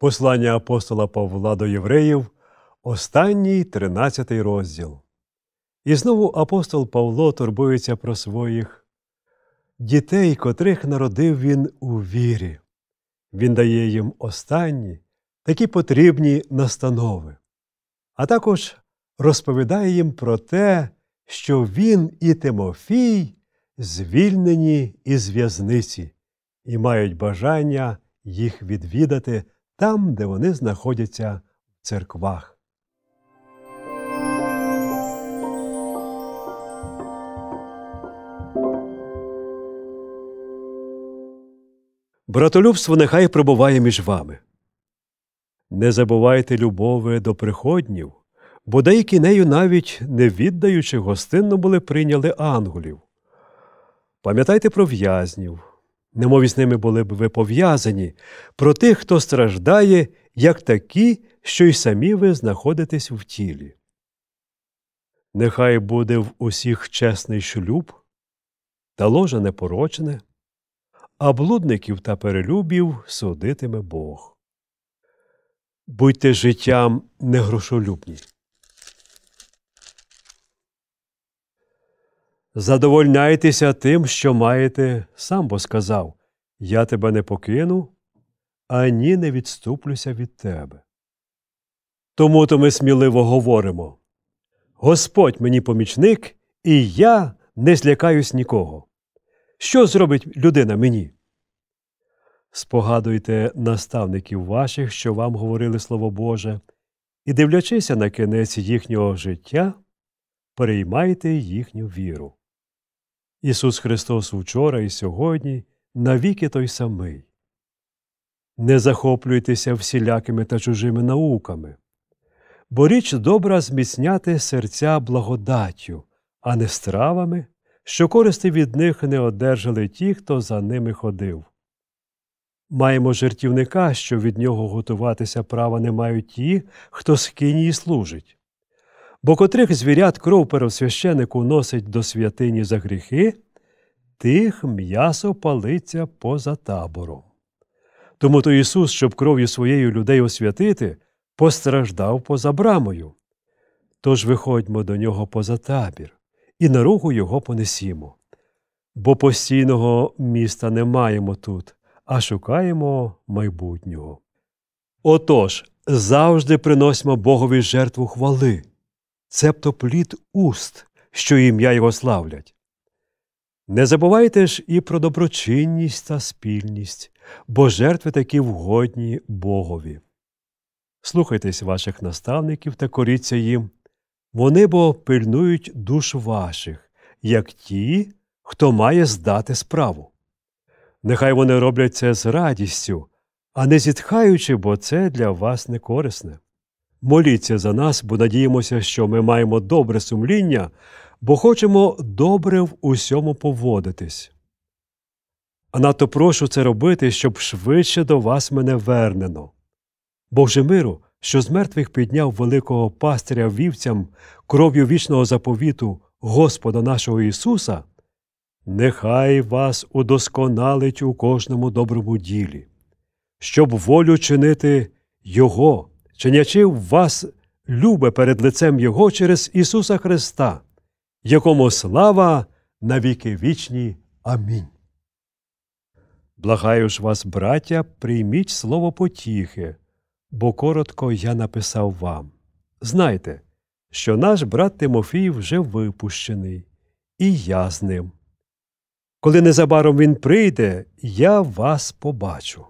Послання апостола Павла до євреїв, останній тринадцятий розділ. І знову апостол Павло турбується про своїх дітей, котрих народив він у вірі. Він дає їм останні, такі потрібні настанови, а також розповідає їм про те, що він і Тимофій звільнені із в'язниці і мають бажання їх відвідати там, де вони знаходяться в церквах. Братолюбство нехай пробуває між вами. Не забувайте любови до приходнів, бо деякі нею навіть не віддаючи гостинно були прийняли ангелів. Пам'ятайте про в'язнів, немов із ними були б ви пов'язані, про тих, хто страждає, як такі, що й самі ви знаходитесь в тілі. Нехай буде в усіх чесний шлюб, та ложа непорочне, а блудників та перелюбів судитиме Бог. Будьте життям негрошолюбні. Задовольняйтеся тим, що маєте, сам бо сказав Я тебе не покину, ані не відступлюся від тебе. Тому то ми сміливо говоримо Господь мені помічник, і я не злякаюсь нікого. Що зробить людина мені? Спогадуйте наставників ваших, що вам говорили Слово Боже, і, дивлячися на кінець їхнього життя, переймайте їхню віру. Ісус Христос вчора і сьогодні навіки той самий. Не захоплюйтеся всілякими та чужими науками, бо річ добра зміцняти серця благодаттю, а не стравами, що користи від них не одержали ті, хто за ними ходив. Маємо жертівника, що від нього готуватися права не мають ті, хто скинії служить. Бо котрих звірят кров первосвященику носить до святині за гріхи, тих м'ясо палиться поза табором. Тому то Ісус, щоб кров'ю своєю людей освятити, постраждав поза брамою. Тож виходьмо до нього поза табір, і на руку його понесімо. Бо постійного міста не маємо тут, а шукаємо майбутнього. Отож, завжди приносимо Богові жертву хвали, цебто плід уст, що ім'я його славлять. Не забувайте ж і про доброчинність та спільність, бо жертви такі вгодні Богові. Слухайтесь ваших наставників та коріться їм, вони бо пильнують душ ваших, як ті, хто має здати справу. Нехай вони роблять це з радістю, а не зітхаючи, бо це для вас не корисне. Моліться за нас, бо надіємося, що ми маємо добре сумління, бо хочемо добре в усьому поводитись. А надто прошу це робити, щоб швидше до вас мене вернено. Боже миру, що з мертвих підняв великого пастиря вівцям кров'ю вічного заповіту Господа нашого Ісуса, нехай вас удосконалить у кожному доброму ділі, щоб волю чинити Його, чинячи вас любе перед лицем Його через Ісуса Христа, якому слава навіки вічні. Амінь. Благаю ж вас, браття, прийміть слово потіхи, бо коротко я написав вам. Знайте, що наш брат Тимофій вже випущений, і я з ним. Коли незабаром він прийде, я вас побачу.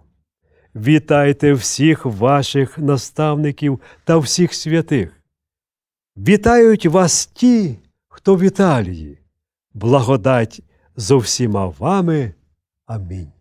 Вітайте всіх ваших наставників та всіх святих. Вітають вас ті, хто в Італії. Благодать зо всіма вами. Амінь.